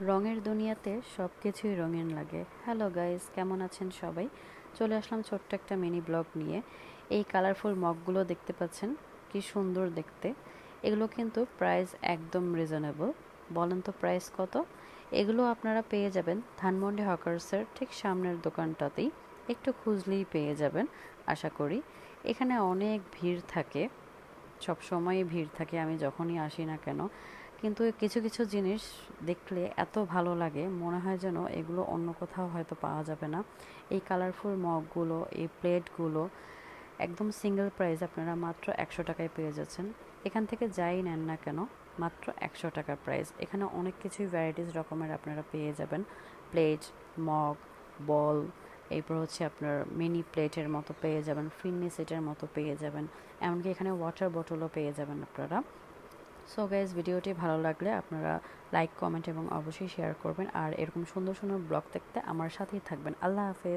রঙের দুনিয়াতে সব কিছুই রঙিন লাগে। হ্যালো গাইস কেমন আছেন সবাই? চলে আসলাম ছোট্ট একটা মিনি ব্লগ নিয়ে। এই কালারফুল মগগুলো দেখতে পাচ্ছেন? কি সুন্দর দেখতে। এগুলো কিন্তু প্রাইস একদম রিজনেবল বলেন তো প্রাইস কত? এগুলো আপনারা পেয়ে যাবেন ধানমন্ডি হকার্সের ঠিক সামনের দোকানটাতেই। একটু খুঁজলেই পেয়ে যাবেন, আশা করি। এখানে অনেক ভিড় থাকে। সব সময়ই ভিড় থাকে, আমি যখনই আসি না কেন। কিন্তু কিছু কিছু জিনিস দেখলে এত ভালো লাগে, মনে হয় যেন এগুলো অন্য কোথাও হয়তো পাওয়া যাবে না। এই কালারফুল মগগুলো এই প্লেটগুলো একদম সিঙ্গেল প্রাইস আপনারা মাত্র একশো টাকায় পেয়ে যাচ্ছেন। এখান থেকে যাই নেন না কেন, মাত্র একশো টাকার প্রাইস এখানে অনেক কিছুই ভ্যারাইটিস রকমের আপনারা পেয়ে যাবেন। প্লেট মগ বল এরপর হচ্ছে আপনার মিনি প্লেটের মতো পেয়ে যাবেন ফিন্নি সেটের মতো পেয়ে যাবেন। এমনকি এখানে ওয়াটার বোতলও পেয়ে যাবেন আপনারা। সো গাইজ ভিডিওটি ভালো লাগলে আপনারা লাইক কমেন্ট এবং অবশ্যই শেয়ার করবেন। আর এরকম সুন্দর সুন্দর ব্লগ দেখতে আমার সাথেই থাকবেন। আল্লাহ হাফেজ।